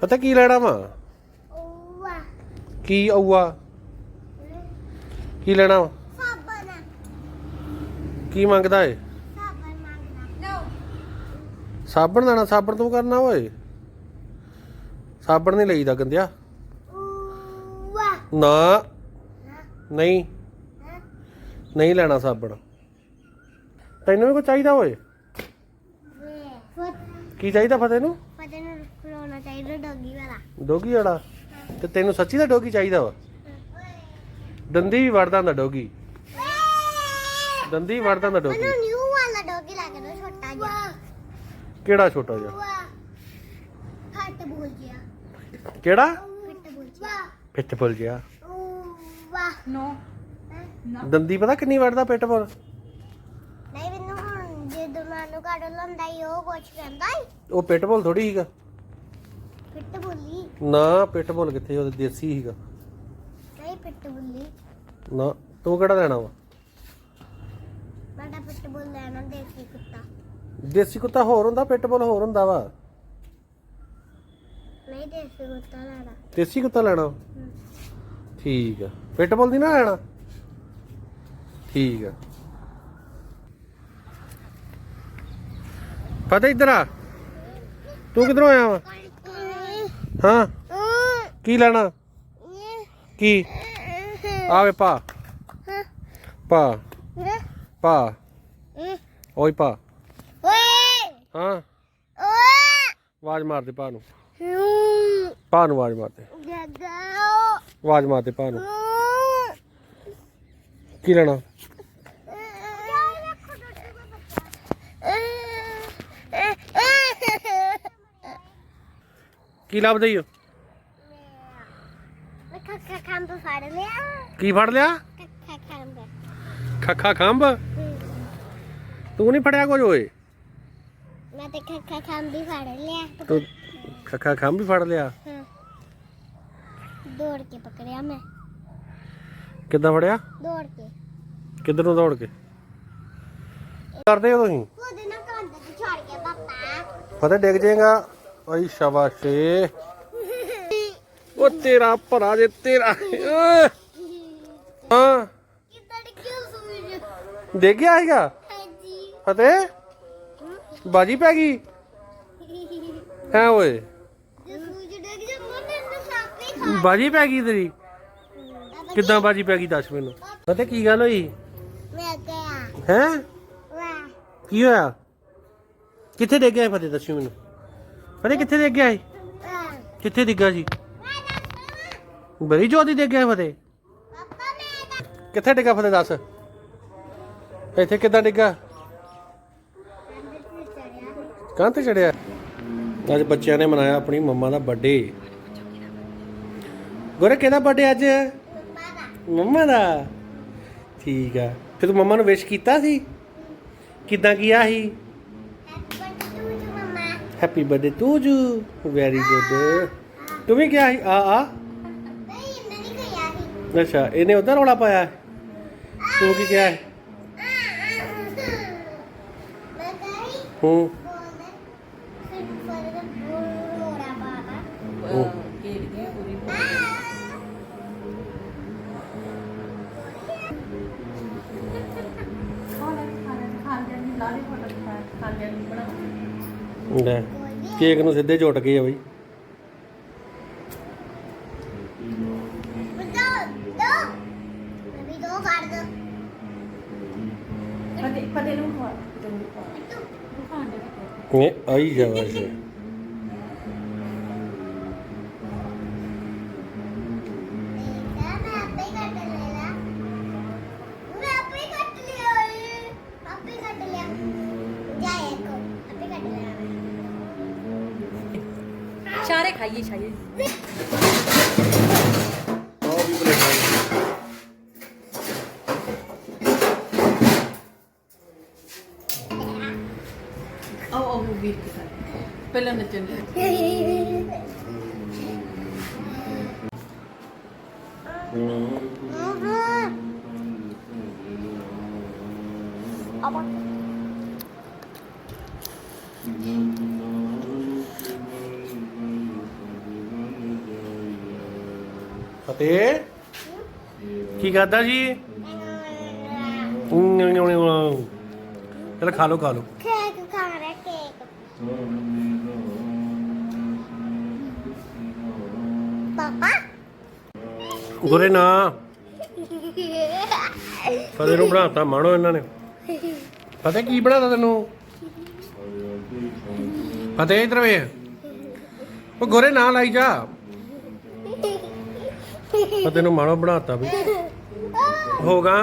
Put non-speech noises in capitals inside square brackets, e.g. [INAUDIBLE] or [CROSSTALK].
ਪਤਾ ਕੀ ਲੈਣਾ ਵਾ? ਉਵਾ ਕੀ ਆਊਆ ਕੀ ਲੈਣਾ ਵਾ? ਸਾਬਣ। ਕੀ ਮੰਗਦਾ ਏ? ਸਾਬਣ ਮੰਗਣਾ। ਸਾਬਣ ਲੈਣਾ ਸਾਬਣ ਤੂੰ ਕਰਨਾ ਓਏ। ਸਾਬਣ ਨਹੀਂ ਲਈਦਾ ਗੰਦਿਆ ਉਵਾ ਨਾ। ਨਹੀਂ। ਨਹੀਂ ਲੈਣਾ ਸਾਬਣ। ਤੈਨੂੰ ਵੀ ਕੁਝ ਚਾਹੀਦਾ ਓਏ? ਕੀ ਚਾਹੀਦਾ ਫਤਿਹ ਨੂੰ ਚਾਹੀਦਾ ਡੋਗੀ ਵਾਲਾ। ਡੋਗੀ ਵਾਲਾ? ਤੇ ਤੈਨੂੰ ਸੱਚੀ ਦਾ ਡੋਗੀ ਚਾਹੀਦਾ ਵਾ? ਦੰਦੀ ਵੀ ਵੜਦਾ ਹੁੰਦਾ ਡੋਗੀ। ਦੰਦੀ ਵੀ ਵੜਦਾ ਹੁੰਦਾ ਡੋਗੀ। ਮੈਨੂੰ ਨਿਊ ਵਾਲਾ ਡੋਗੀ ਲਾ ਕੇ ਦੋ ਛੋਟਾ ਜਿਹਾ। ਕਿਹੜਾ ਛੋਟਾ ਜਿਹਾ? ਹੱਟ ਬੋਲ ਜਿਆ। ਕਿਹੜਾ? ਹੱਟ ਬੋਲ ਜਿਆ। ਪਿੱਟ ਪੁੱਲ ਜਿਹਾ ਵਾਹ। ਨੋ ਦੰਦੀ ਪਤਾ ਕਿੰਨੀ ਵੜਦਾ ਪਿੱਟ ਪੁੱਲ ਨਹੀਂ ਮੈਨੂੰ ਹੁਣ ਜੇ ਦੁਮਾਨੂੰ ਕੱਢ ਲੰਦਾ ਈ ਉਹ ਕੁਛ ਕਹਿੰਦਾ ਉਹ ਪਿੱਟ ਪੁੱਲ ਥੋੜੀ ਸੀਗਾ। ਪਿੱਟ ਬੋਲੀ ਨਾ ਪਿੱਟ ਪੁੱਲ ਕਿੱਥੇ ਉਹ ਦੇਸੀ ਸੀਗਾ। ਨਹੀਂ ਪਿੱਟ ਬੋਲੀ ਨਾ ਤੂੰ ਕਿਹੜਾ ਲੈਣਾ ਵਾ? ਬੜਾ ਪਿੱਟ ਬੋਲ ਲੈਣਾ ਦੇਸੀ ਕੁੱਤਾ। ਦੇਸੀ ਕੁੱਤਾ ਹੋਰ ਹੁੰਦਾ ਪਿੱਟ ਪੁੱਲ ਹੋਰ ਹੁੰਦਾ ਵਾ? ਨਹੀਂ ਦੇਸੀ ਕੁੱਤਾ ਲੈਣਾ। ਦੇਸੀ ਕੁੱਤਾ ਲੈਣਾ? ਠੀਕ ਆ। ਪਿੱਟ ਪੁੱਲ ਦੀ ਨਾ ਲੈਣਾ? ਠੀਕ ਆ। ਪਤਾ ਇੱਧਰ ਆ। ਤੂੰ ਕਿੱਧਰੋਂ ਆਇਆ ਵਾ? ਹਾਂ? ਕੀ ਲੈਣਾ? ਕੀ? ਆਵੇ ਪਾ। ਪਾ। ਪਾ। ਓਏ ਪਾ। ਓਏ ਹਾਂ? ਆਵਾਜ਼ ਮਾਰ ਦੇ ਪਾ ਨੂੰ। ਹੂੰ ਪਾ ਨੂੰ ਆਵਾਜ਼ ਮਾਰ ਦੇ। ਆਵਾਜ਼ ਮਾਰ ਦੇ ਪਾ ਨੂੰ। ਕੀ ਲੈਣਾ? ਕੀ ਲੱਭਦੇ ਈ? ਕੱਖਾ ਖੰਭ ਫੜ ਲਿਆ। ਕੀ ਫੜ ਲਿਆ? ਕੱਖਾ ਖੰਭ। ਖੱਖਾ ਖੰਭ? ਤੂੰ ਨਹੀਂ ਫੜਿਆ ਕੁਝ ਓਏ? ਮੈਂ ਤੇ ਕੱਖਾ ਖੰਭ ਹੀ ਫੜ ਲਿਆ। ਤੂੰ ਖੱਖਾ ਖੰਭ ਵੀ ਫੜ ਲਿਆ? ਹਾਂ। ਦੌੜ ਕੇ ਪਕੜਿਆ ਮੈਂ। ਕਿੱਦਾਂ ਫੜਿਆ? ਦੌੜ ਕੇ। ਕਿੱਧਰ ਨੂੰ ਦੌੜ ਕੇ? ਕਰਦੇ ਹੋ ਤੁਸੀਂ? ਉਹਦੇ ਨਾਲ ਕੰਧ ਤੇ ਛੜ ਗਿਆ ਪਾਪਾ। ਫਤਿਹ ਡਿੱਗ ਜਾਏਗਾ। ਓਏ ਸ਼ਾਬਾਸ਼ੇ ਉਹ ਤੇਰਾ ਭਰਾ ਜੇ ਤੇਰਾ ਓਏ। ਹਾਂ ਕਿੱਦਾਂ ਡਿੱਗਿਆ ਸੂਰਜ ਡਿੱਗ ਗਿਆ ਹੈਗਾ ਹਾਂਜੀ ਫਤਿਹ ਬਾਜੀ ਪੈ ਗਈ ਹੈ ਓਏ ਜੇ ਸੂਰਜ ਡਿੱਗ ਜਾ ਮੋਨੇ ਨੂੰ ਸਾਪੇ ਖਾ ਬਾਜੀ ਪੈ ਗਈ ਤੇਰੀ ਕਿੱਦਾਂ ਬਾਜੀ ਪੈ ਗਈ ਦੱਸ ਮੈਨੂੰ ਫਤਿਹ ਕੀ ਗੱਲ ਹੋਈ ਮੈਂ ਗਿਆ ਹੈ ਵਾਹ ਕੀ ਹੋਇਆ ਕਿੱਥੇ ਡਿੱਗ ਗਿਆ ਇਹ ਫਤਿਹ ਦੱਸੀ ਮੈਨੂੰ ਫਤਿਹ ਕਿੱਥੇ ਡਿੱਗ ਗਿਆ ਇਹ ਕਿੱਥੇ ਡਿੱਗਾ ਸੀ? ਬੜੀ ਜੋਦੀ ਡਿੱਗ ਗਿਆ ਫਤਿਹ। ਕਿੱਥੇ ਡਿੱਗਾ ਫਤਿਹ ਦੱਸ? ਇੱਥੇ ਕਿੱਦਾਂ ਡਿੱਗਾ? ਚੜਿਆ ਕਾਂ ਤੇ ਚੜਿਆ। ਅੱਜ ਬੱਚਿਆਂ ਨੇ ਮਨਾਇਆ ਆਪਣੀ ਮੰਮਾ ਦਾ ਬਰਥਡੇ ਗੋਰੇ, ਕਿਹਦਾ ਬਰਥਡੇ ਅੱਜ? ਮੰਮਾ ਦਾ। ਠੀਕ ਆ। ਫਿਰ ਤੂੰ ਮੰਮਾ ਨੂੰ ਵਿਸ਼ ਕੀਤਾ ਸੀ? ਕਿਦਾਂ ਕੀਤਾ ਸੀ? Happy birthday to you very good ਤੂੰ ਵੀ ਕਿਹਾ ਸੀ ਆ ਆ ਅੱਛਾ ਇਹਨੇ ਉਧਰ ਰੌਲਾ ਪਾਇਆ ਤੂੰ ਕੀ ਕਿਹਾ ਸੀ? ਹੂੰ ਬੋਲਦੇ ਫਿਰ ਫਰਦ ਬੋੜਾ ਬਾਬਾ ਖਾਣ ਲਾਲੇ ਫੋਟੋ ਖਾਣ ਲੈ ਕੇਕ ਨੂੰ ਸਿੱਧੇ ਝੁੱਟ ਗਏ ਆ ਬਈ। ਪਤੇ ਨੂੰ ਖਵਾ ਤੂੰ ਦੇ ਇਹ ਆਈ ਜਾਵਾਸ਼ ਮੈਂ ਸਾਰੇ ਖਾਈਏ ਖਾਈਏ ਆਹ ਵੀ ਬਲੇਟਾਂ ਆਓ ਆਓ ਵੀਰ ਕੇ ਸਾਥ ਪਹਿਲਾਂ ਨੱਚਣ ਦੇ ਫਤਿਹ। ਕੀ ਕਰਦਾ ਜੀ? ਚਲ ਖਾ ਲੋ ਖਾ ਲੋ ਕੇਕ ਖਾਣਾ ਕੇਕ। ਪਾਪਾ? ਗੁਰੇ ਨਾ। [LAUGHS] ਫਤਿਹ ਨੂੰ ਬਣਾਤਾ ਮਾਣੋ ਇਹਨਾਂ ਨੇ। ਫਤਿਹ ਕੀ ਬਣਾਤਾ ਤੈਨੂੰ? ਫਤਿਹ ਇਧਰ ਵੇ ਉਹ ਗੋਰੇ ਨਾ ਲਾਈ ਜਾ। ਫਤਿਹ ਨੂੰ ਮਾਣੋ ਬਣਾਤਾ ਵੀ। ਹੋਗਾ